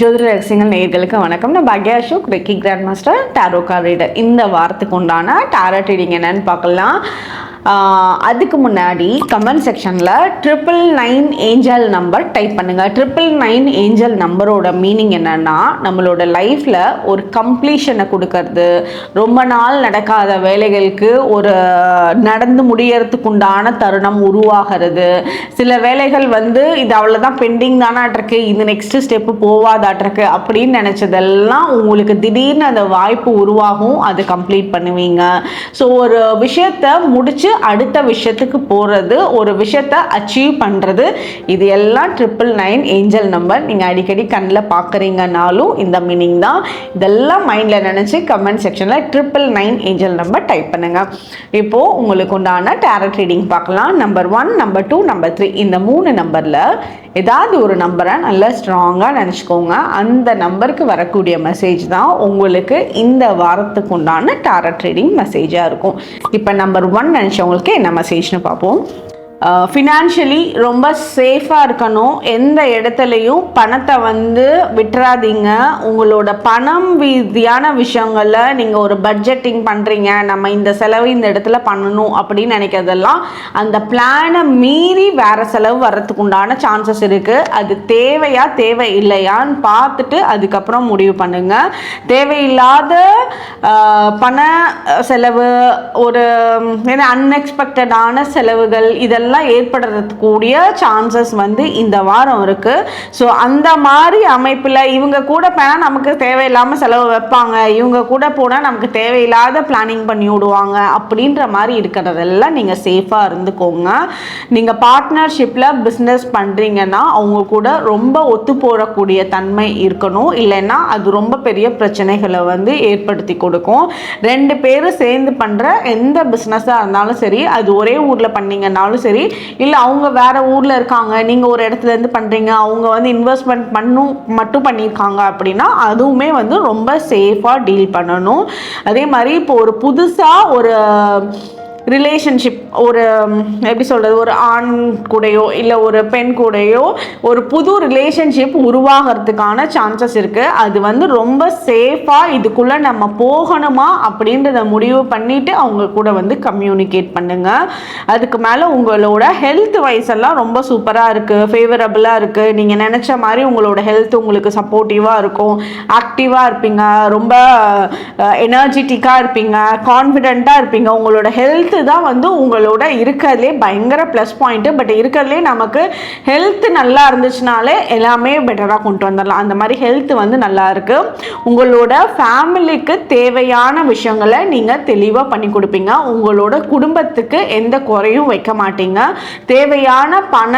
ஜோதிட ரகசியங்கள் நேர்களுக்கு வணக்கம். நான் Bhagya Ashok reiki grand master tarot card reader இந்த வாரத்துக்கு உண்டான டேரட் ரீடிங் என்னன்னு பார்க்கலாம். அதுக்கு முன்னாடி கமெண்ட் செக்ஷனில் triple nine angel number type பண்ணுங்கள் ட்ரிபிள் நைன் ஏஞ்சல் நம்பரோட மீனிங் என்னன்னா நம்மளோட லைஃப்பில் ஒரு கம்ப்ளீஷனை கொடுக்கறது. ரொம்ப நாள் நடக்காத வேலைகளுக்கு ஒரு நடந்து முடியறதுக்குண்டான தருணம் உருவாகிறது. சில வேலைகள் வந்து இது அவ்வளோதான் பெண்டிங் தானாட்டிருக்கு இது நெக்ஸ்ட்டு ஸ்டெப்பு போவாதாட்டிருக்கு அப்படின்னு நினச்சதெல்லாம் உங்களுக்கு திடீர்னு அந்த வாய்ப்பு உருவாகும் அது கம்ப்ளீட் பண்ணுவீங்க. ஸோ ஒரு விஷயத்த முடிச்சு அடுத்த விஷயத்துக்கு போகிறது ஒரு விஷயத்த அச்சீவ் பண்ணுறது இது எல்லாம் ட்ரிபிள் நைன் ஏஞ்சல் நம்பர் நீங்கள் அடிக்கடி கண்ணில் பார்க்குறீங்கனாலும் இந்த மீனிங் தான். இதெல்லாம் மைண்டில் நினச்சி கமெண்ட் செக்ஷனில் triple nine angel number type பண்ணுங்கள் இப்போது உங்களுக்கு உண்டான டேரட் ரீடிங் பார்க்கலாம். Number one number two number three இந்த மூணு நம்பரில் ஏதாவது ஒரு நம்பரை நல்லா ஸ்ட்ராங்காக நினச்சிக்கோங்க. அந்த நம்பருக்கு வரக்கூடிய மெசேஜ் தான் உங்களுக்கு இந்த வாரத்துக்கு உண்டான டாரட் ரீடிங் மெசேஜாக இருக்கும். இப்போ நம்பர் ஒன் நினச்சவங்களுக்கு என்ன மெசேஜ்னு பார்ப்போம். ஃபினான்ஷியலி ரொம்ப சேஃபாக இருக்கணும். எந்த இடத்துலையும் பணத்தை வந்து விட்டுறாதீங்க. உங்களோட பணம் ரீதியான விஷயங்களில் நீங்கள் ஒரு பட்ஜெட்டிங் பண்ணுறீங்க நம்ம இந்த செலவு இந்த இடத்துல பண்ணணும் அப்படின்னு நினைக்கிறதெல்லாம் அந்த பிளானை மீறி வேறு செலவு வர்றதுக்கு உண்டான சான்சஸ் இருக்குது அது தேவையா தேவை இல்லையான்னு பார்த்துட்டு அதுக்கப்புறம் முடிவு பண்ணுங்கள் தேவையில்லாத பண செலவு ஒரு அன்எக்ஸ்பெக்டடான செலவுகள் இதெல்லாம் ஏற்படுறதுக்கூடிய சான்சஸ் வந்து இந்த வாரம் இருக்குது ஸோ அந்த மாதிரி அமைப்பில் இவங்க கூட போனால் நமக்கு தேவையில்லாமல் செலவு வைப்பாங்க. இவங்க கூட போனால் நமக்கு தேவையில்லாத பிளானிங் பண்ணி விடுவாங்க அப்படின்ற மாதிரி இருக்கிறதெல்லாம் நீங்கள் சேஃபாக இருந்துக்கோங்க. நீங்கள் பார்ட்னர்ஷிப்பில் பிஸ்னஸ் பண்ணுறீங்கன்னா அவங்க கூட ரொம்ப ஒத்து போகக்கூடிய தன்மை இருக்கணும். இல்லைன்னா அது ரொம்ப பெரிய பிரச்சனைகளை வந்து ஏற்படுத்தி கொடுக்கும். ரெண்டு பேரும் சேர்ந்து பண்ணுற எந்த பிஸ்னஸாக இருந்தாலும் சரி அது ஒரே ஊரில் பண்ணிங்கன்னாலும் சரி இல்லை அவங்க வேற ஊரில் இருக்காங்க. நீங்கள் ஒரு இடத்துல இருந்து பண்ணுறீங்க அவங்க வந்து இன்வெஸ்ட்மெண்ட் பண்ணும் மட்டும் பண்ணியிருக்காங்க அப்படின்னா அதுவுமே வந்து ரொம்ப சேஃபாக டீல் பண்ணணும். அதே மாதிரி இப்போ ஒரு புதுசாக ஒரு ரிலேஷன்ஷிப் ஒரு எப்படி சொல்கிறது ஒரு ஆண் கூடையோ இல்லை ஒரு பெண் கூடையோ ஒரு புது ரிலேஷன்ஷிப் உருவாகிறதுக்கான சான்சஸ் இருக்குது அது வந்து ரொம்ப சேஃபாக இதுக்குள்ளே நம்ம போகணுமா அப்படின்றத முடிவு பண்ணிவிட்டு அவங்க கூட வந்து கம்யூனிகேட் பண்ணுங்கள் அதுக்கு மேலே உங்களோட ஹெல்த் வைஸ் எல்லாம் ரொம்ப சூப்பராக இருக்குது ஃபேவரபுளாக இருக்குது நீங்கள் நினச்ச மாதிரி உங்களோட ஹெல்த் உங்களுக்கு சப்போர்ட்டிவாக இருக்கும். ஆக்டிவாக இருப்பீங்க ரொம்ப எனர்ஜெட்டிக்காக இருப்பீங்க கான்ஃபிடெண்ட்டாக இருப்பீங்க. உங்களோட ஹெல்த் ஹெல்த்து தான் வந்து உங்களோட இருக்கிறதுலே பயங்கர ப்ளஸ் பாயிண்ட்டு பட் இருக்கிறதுலே நமக்கு ஹெல்த்து நல்லா இருந்துச்சுனாலே எல்லாமே பெட்டராக கொண்டு வந்துடலாம். அந்த மாதிரி ஹெல்த் வந்து நல்லா இருக்குது உங்களோட ஃபேமிலிக்கு தேவையான விஷயங்களை நீங்கள் தெளிவாக பண்ணி கொடுப்பீங்க. உங்களோட குடும்பத்துக்கு எந்த குறையும் வைக்க மாட்டீங்க. தேவையான பண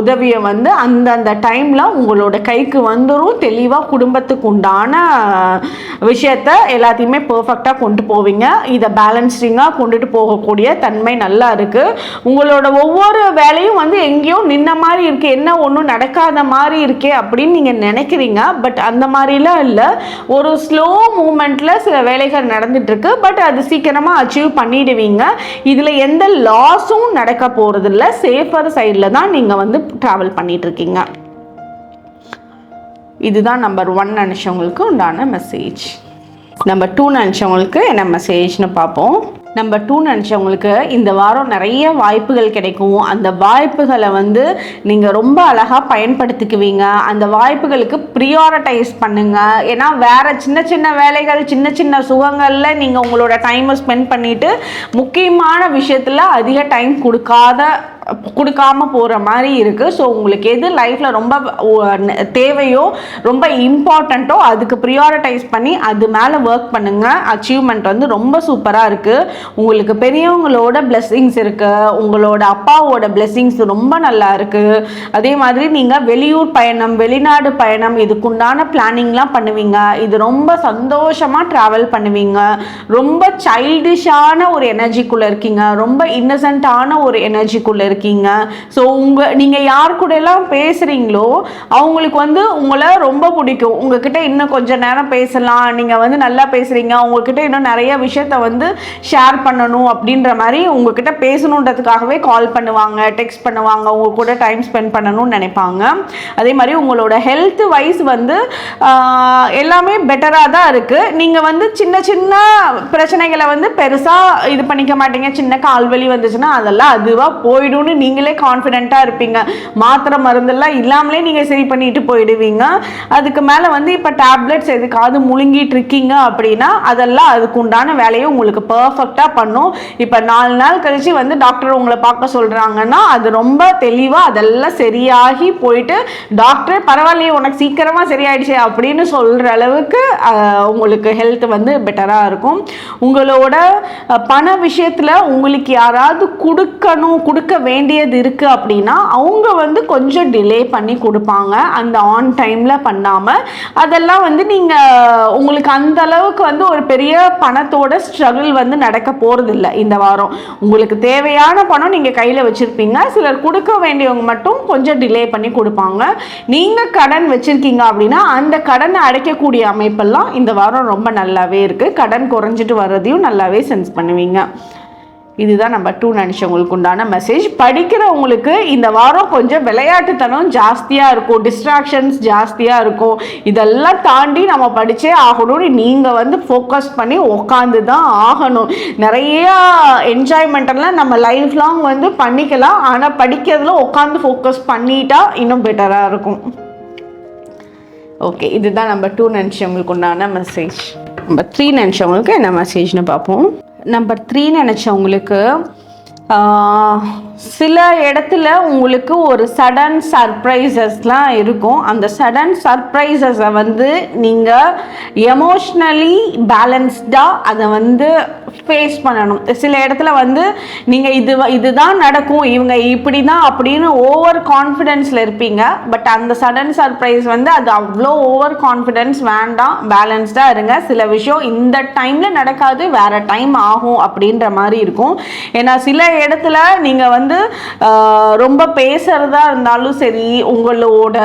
உதவியை வந்து அந்தந்த டைமில் உங்களோட கைக்கு வந்துடும் தெளிவாக குடும்பத்துக்கு உண்டான விஷயத்த எல்லாத்தையுமே பர்ஃபெக்டாக கொண்டு போவீங்க. இதை பேலன்ஸ்டிங்காக கொண்டுட்டு போகக்கூடிய தன்மை நல்லா இருக்குது உங்களோட ஒவ்வொரு வேலையும் வந்து எங்கேயோ நின்ன மாதிரி இருக்குது என்ன ஒன்றும் நடக்காத மாதிரி இருக்கே அப்படின்னு நீங்கள் நினைக்கிறீங்க. பட் அந்த மாதிரிலாம் இல்லை. ஒரு ஸ்லோ மூமெண்ட்டில் சில வேலைகள் நடந்துட்டுருக்கு. பட் அது சீக்கிரமாக அச்சீவ் பண்ணிடுவீங்க. இதில் எந்த லாஸும் நடக்க போகிறதில்ல சேஃபர் சைடில் தான் நீங்கள் வந்து ட்ராவல் பண்ணிகிட்ருக்கீங்க இதுதான் நம்பர் ஒன் நினச்சவங்களுக்கு உண்டான மெசேஜ் நம்பர் டூ நினச்சவங்களுக்கு என்ன மெசேஜ்னு பார்ப்போம். நம்பர் டூ நினச்சவங்களுக்கு இந்த வாரம் நிறைய வாய்ப்புகள் கிடைக்கும். அந்த வாய்ப்புகளை வந்து நீங்கள் ரொம்ப அழகாக பயன்படுத்திக்குவீங்க. அந்த வாய்ப்புகளுக்கு ப்ரியாரிட்டைஸ் பண்ணுங்கள் ஏன்னா வேறு சின்ன சின்ன வேலைகள் சின்ன சின்ன சுகங்களில் நீங்கள் உங்களோட டைமை ஸ்பெண்ட் பண்ணிவிட்டு முக்கியமான விஷயத்தில் அதிக டைம் கொடுக்காத கொடுக்காம போகிற மாதிரி இருக்குது ஸோ உங்களுக்கு எது லைஃப்பில் ரொம்ப தேவையோ ரொம்ப இம்பார்ட்டண்ட்டோ அதுக்கு ப்ரியாரிட்டைஸ் பண்ணி அது மேலே ஒர்க் பண்ணுங்கள் அச்சீவ்மெண்ட் வந்து ரொம்ப சூப்பராக இருக்குது உங்களுக்கு பெரியவங்களோட பிளெஸ்ஸிங்ஸ் இருக்குது உங்களோட அப்பாவோட பிளெஸ்ஸிங்ஸ் ரொம்ப நல்லா இருக்குது அதே மாதிரி நீங்கள் வெளியூர் பயணம் வெளிநாடு பயணம் இதுக்குண்டான பிளானிங்லாம் பண்ணுவீங்க. இது ரொம்ப சந்தோஷமாக ட்ராவல் பண்ணுவீங்க. ரொம்ப சைல்டிஷான ஒரு எனர்ஜிக்குள்ளே இருக்கீங்க. ரொம்ப இன்னசென்ட்டான ஒரு எனர்ஜிக்குள்ளே இருக்கீங்க ஸோ உங்கள் நீங்கள் யார் கூட எல்லாம் பேசுகிறீங்களோ அவங்களுக்கு வந்து உங்களை ரொம்ப பிடிக்கும். உங்ககிட்ட இன்னும் கொஞ்சம் நேரம் பேசலாம். நீங்கள் வந்து நல்லா பேசுகிறீங்க உங்ககிட்ட இன்னும் நிறைய விஷயத்த வந்து ஷேர் பண்ணணும் அப்படின்ற மாதிரி உங்ககிட்ட பேசணுன்றதுக்காகவே கால் பண்ணுவாங்க டெக்ஸ்ட் பண்ணுவாங்க. உங்க கூட டைம் ஸ்பெண்ட் பண்ணணும்னு நினைப்பாங்க. அதே மாதிரி உங்களோட ஹெல்த் வைஸ் வந்து எல்லாமே பெட்டராக தான் இருக்குது நீங்கள் வந்து சின்ன சின்ன பிரச்சனைகளை வந்து பெருசாக இது பண்ணிக்க மாட்டீங்க. சின்ன கால்வலி வந்துச்சுன்னா அதெல்லாம் அதுவாக போயிடும் முடியும்னு நீங்களே கான்ஃபிடென்ட்டாக இருப்பீங்க. மாத்திரை மருந்தெல்லாம் இல்லாமலே நீங்கள் சரி பண்ணிட்டு போயிடுவீங்க. அதுக்கு மேலே வந்து இப்போ டேப்லெட்ஸ் எதுக்காவது முழுங்கிட்டு இருக்கீங்க அப்படின்னா அதெல்லாம் அதுக்கு உண்டான வேலையை உங்களுக்கு பர்ஃபெக்டாக பண்ணும். இப்போ நாலு நாள் கழிச்சு வந்து டாக்டர் உங்களை பார்க்க சொல்கிறாங்கன்னா அது ரொம்ப தெளிவாக அதெல்லாம் சரியாகி போயிட்டு டாக்டர் பரவாயில்லையே உனக்கு சீக்கிரமாக சரியாயிடுச்சு அப்படின்னு சொல்கிற அளவுக்கு உங்களுக்கு ஹெல்த் வந்து பெட்டராக இருக்கும். உங்களோட பண விஷயத்தில் உங்களுக்கு யாராவது கொடுக்கணும் கொடுக்க வேண்டியது இருக்குது அப்படின்னா அவங்க வந்து கொஞ்சம் டிலே பண்ணி கொடுப்பாங்க. அந்த ஆன் டைமில் பண்ணாமல் அதெல்லாம் வந்து நீங்கள் உங்களுக்கு அந்த அளவுக்கு வந்து ஒரு பெரிய பணத்தோட ஸ்ட்ரகிள் வந்து நடக்க போகிறதில்ல இந்த வாரம். உங்களுக்கு தேவையான பணம் நீங்கள் கையில் வச்சுருப்பீங்க. சிலர் கொடுக்க வேண்டியவங்க மட்டும் கொஞ்சம் டிலே பண்ணி கொடுப்பாங்க. நீங்கள் கடன் வச்சுருக்கீங்க அப்படின்னா அந்த கடனை அடைக்கக்கூடிய அமைப்பெல்லாம் இந்த வாரம் ரொம்ப நல்லாவே இருக்குது கடன் குறைஞ்சிட்டு வர்றதையும் நல்லாவே சென்ஸ் பண்ணுவீங்க. இதுதான் நம்ம டூ நினச்சவங்களுக்கு உண்டான மெசேஜ் படிக்கிறவங்களுக்கு இந்த வாரம் கொஞ்சம் விளையாட்டுத்தனம் ஜாஸ்தியாக இருக்கும் டிஸ்ட்ராக்ஷன்ஸ் ஜாஸ்தியாக இருக்கும். இதெல்லாம் தாண்டி நம்ம படித்தே ஆகணும்னு நீங்கள் வந்து ஃபோக்கஸ் பண்ணி உக்காந்து தான் ஆகணும். நிறையா என்ஜாய்மெண்ட்டெல்லாம் நம்ம லைஃப் லாங் வந்து பண்ணிக்கலாம். ஆனால் படிக்கிறதுல உட்காந்து ஃபோக்கஸ் பண்ணிட்டா இன்னும் பெட்டராக இருக்கும். ஓகே இதுதான் நம்ம டூ நினச்சவங்களுக்கு உண்டான மெசேஜ் நம்ம த்ரீ நினச்சவங்களுக்கு என்ன மெசேஜ்னு பார்ப்போம். நம்பர் த்ரீ நினச்சவங்களுக்கு சில இடத்துல உங்களுக்கு ஒரு சடன் சர்ப்ரைசஸ்லாம் இருக்கும். அந்த சடன் சர்ப்ரைசஸை வந்து நீங்கள் எமோஷ்னலி பேலன்ஸ்டாக அதை வந்து ஃபேஸ் பண்ணணும். சில இடத்துல வந்து நீங்கள் இது இதுதான் நடக்கும் இவங்க இப்படி தான் அப்படின்னு ஓவர் கான்ஃபிடென்ஸில் இருப்பீங்க. பட் அந்த சடன் சர்ப்ரைஸ் வந்து அது அவ்வளோ ஓவர் கான்ஃபிடென்ஸ் வேண்டாம். பேலன்ஸ்டாக இருங்க. சில விஷயம் இந்த டைமில் நடக்காது வேறு டைம் ஆகும் அப்படின்ற மாதிரி இருக்கும். ஏன்னா சில இடத்துல நீங்கள் வந்து ரொம்ப பேசுகிறதா இருந்தாலும் சரி உங்களோட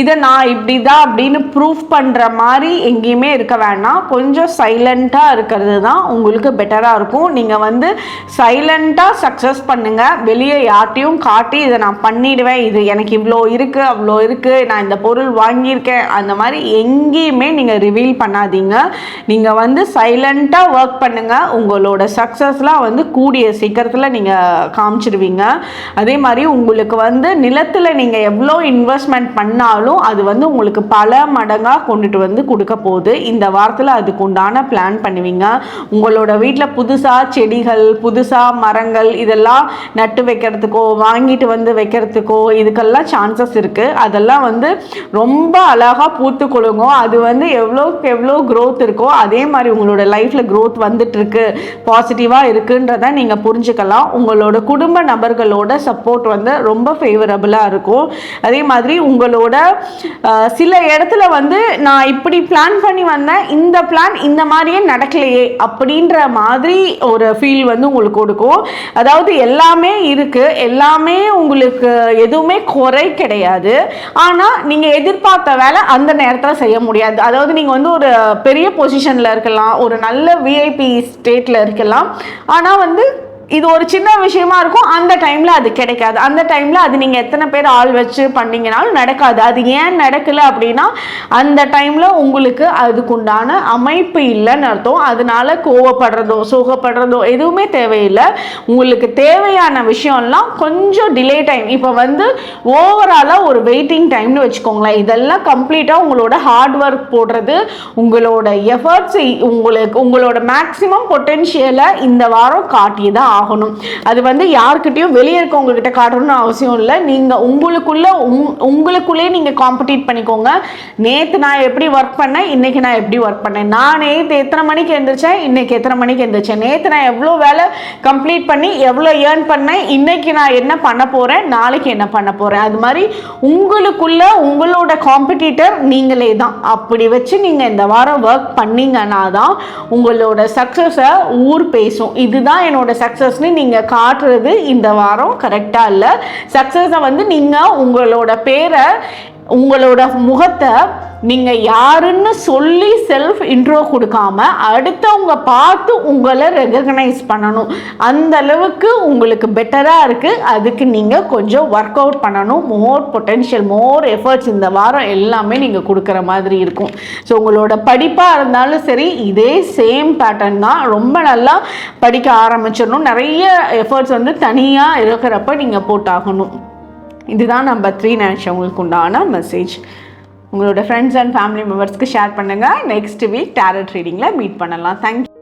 இதை நான் இப்படி தான் அப்படின்னு ப்ரூஃப் பண்ணுற மாதிரி எங்கேயுமே இருக்க வேண்டாம். கொஞ்சம் சைலண்ட்டாக இருக்கிறது தான் உங்களுக்கு பெட்டராக இருக்கும். நீங்கள் வந்து சைலண்ட்டாக சக்ஸஸ் பண்ணுங்கள் வெளியே யார்ட்டையும் காட்டி இதை நான் பண்ணிடுவேன். இது எனக்கு இவ்வளோ இருக்குது அவ்வளோ இருக்குது நான் இந்த பொருள் வாங்கியிருக்கேன். அந்த மாதிரி எங்கேயுமே நீங்கள் ரிவீல் பண்ணாதீங்க. நீங்கள் வந்து சைலண்ட்டாக ஒர்க் பண்ணுங்கள் உங்களோட சக்ஸஸ்லாம் வந்து கூடிய சீக்கிரத்தில் நீங்கள் காமிச்சிடுவீங்க அதே மாதிரி உங்களுக்கு வந்து நிலத்தில் நீங்கள் எவ்வளோ இன்வெஸ்ட்மெண்ட் பண்ணாலும் அது வந்து உங்களுக்கு பல மடங்காக கொண்டுட்டு வந்து கொடுக்க போகுது. இந்த வாரத்தில் அதுக்கு உண்டான பிளான் பண்ணுவீங்க. உங்களோட வீட்டில் புதுசாக செடிகள் புதுசாக மரங்கள் இதெல்லாம் நட்டு வைக்கிறதுக்கோ வாங்கிட்டு வந்து வைக்கிறதுக்கோ இதுக்கெல்லாம் சான்சஸ் இருக்குது அதெல்லாம் வந்து ரொம்ப அழகாக பூத்து கொழுங்கும் அது வந்து எவ்வளோக்கு எவ்வளோ க்ரோத் இருக்கோ அதே மாதிரி உங்களோட லைஃப்பில் க்ரோத் வந்துட்டுருக்கு. பாசிட்டிவாக இருக்குன்றத நீங்கள் புரிஞ்சுக்கலாம். உங்களோட குடும்ப நபர்களோட சப்போர்ட் வந்து ரொம்ப ஃபேவரபுளாக இருக்கும். அதே மாதிரி உங்களோட சில இடத்துல வந்து நான் இப்படி பிளான் பண்ணி வந்தேன். இந்த பிளான் இந்த மாதிரியே நடக்கலையே அப்படின்ற மாதிரி ஒரு ஃபீல் வந்து உங்களுக்கு கொடுக்கும். அதாவது எல்லாமே இருக்குது எல்லாமே உங்களுக்கு எதுவுமே குறை கிடையாது. ஆனால் நீங்கள் எதிர்பார்த்த வேலை அந்த நேரத்தில் செய்ய முடியாது. அதாவது நீங்கள் வந்து ஒரு பெரிய பொசிஷனில் இருக்கலாம். ஒரு நல்ல விஐபி ஸ்டேட்டில் இருக்கலாம். ஆனால் வந்து இது ஒரு சின்ன விஷயமா இருக்கும். அந்த டைம்ல அது கிடைக்காது. அந்த டைம்ல அது நீங்க எத்தனை பேர் ஆள் வச்சு பண்ணீங்கனாலும் நடக்காது. அது ஏன் நடக்கல அப்படின்னா அந்த டைம்ல உங்களுக்கு அதுக்குண்டான அமைப்பு இல்லைன்னு அர்த்தம். அதனால கோவப்படுறதோ சோகப்படுறதோ எதுவுமே தேவையில்லை. உங்களுக்கு தேவையான விஷயம்லாம் கொஞ்சம் டிலே டைம் இப்போ வந்து ஓவராலாக ஒரு வெயிட்டிங் டைம்னு வச்சுக்கோங்களேன். இதெல்லாம் கம்ப்ளீட்டாக உங்களோட ஹார்ட் ஒர்க் போடுறது உங்களோட எஃபர்ட்ஸ் உங்களுக்கு உங்களோட மேக்ஸிமம் பொட்டென்ஷியலை இந்த வாரம் காட்டி தான் ஆகணும். அது வந்து யாருக்கிட்டையும் வெளியே இருக்கவங்ககிட்ட காட்டணும்னு அவசியம் இல்லை. நீங்கள் உங்களுக்குள்ள உங் உங்களுக்குள்ளே நீங்கள் காம்படிட் பண்ணிக்கோங்க. நேற்று நான் எப்படி ஒர்க் பண்ணேன் இன்னைக்கு நான் எப்படி ஒர்க் பண்ணேன். நான் நேற்று எத்தனை மணிக்கு எழுந்திரிச்சேன் இன்னைக்கு எத்தனை மணிக்கு எழுந்திரிச்சேன் நேற்று நான் எவ்வளோ வேலை கம்ப்ளீட் பண்ணி எவ்வளோ ஏர்ன் பண்ணேன் இன்னைக்கு நான் என்ன பண்ண போகிறேன் நாளைக்கு என்ன பண்ண போகிறேன் அது மாதிரி உங்களுக்குள்ள உங்களோட காம்படிட்டர் நீங்களே தான். அப்படி வச்சு நீங்கள் இந்த வாரம் ஒர்க் பண்ணீங்கன்னா தான் உங்களோட சக்ஸஸை ஊர் பேசும். இதுதான் என்னோட சக்ஸஸ் சக்ஸஸ்னு நீங்கள் காட்டுறது இந்த வாரம் கரெக்டாக இல்லை. சக்ஸஸை வந்து நீங்கள் உங்களோட பேரை உங்களோட முகத்தை நீங்கள் யாருன்னு சொல்லி செல்ஃப் இன்ட்ரோ கொடுக்காம அடுத்தவங்க பார்த்து உங்களை ரெகக்னைஸ் பண்ணணும். அந்த அளவுக்கு உங்களுக்கு பெட்டராக இருக்குது அதுக்கு நீங்கள் கொஞ்சம் ஒர்க் அவுட் பண்ணணும். மோர் பொட்டென்ஷியல் மோர் எஃபர்ட்ஸ் இந்த வாரம் எல்லாமே நீங்கள் கொடுக்குற மாதிரி இருக்கும். ஸோ உங்களோட படிப்பாக இருந்தாலும் சரி இதே சேம் பேட்டர்ன் தான். ரொம்ப நல்லா படிக்க ஆரம்பிச்சிடணும். நிறைய எஃபர்ட்ஸ் வந்து தனியாக இருக்கிறப்ப நீங்கள் போட்டாகணும். இதுதான் நம்பர் த்ரீ நினச்சவங்களுக்கு உண்டான மெசேஜ் உங்களோட ஃப்ரெண்ட்ஸ் அண்ட் ஃபேமிலி மெம்பர்ஸ்க்கு ஷேர் பண்ணுங்கள் நெக்ஸ்ட் வீக் டேரட் ரீடிங்கில் மீட் பண்ணலாம். Thank you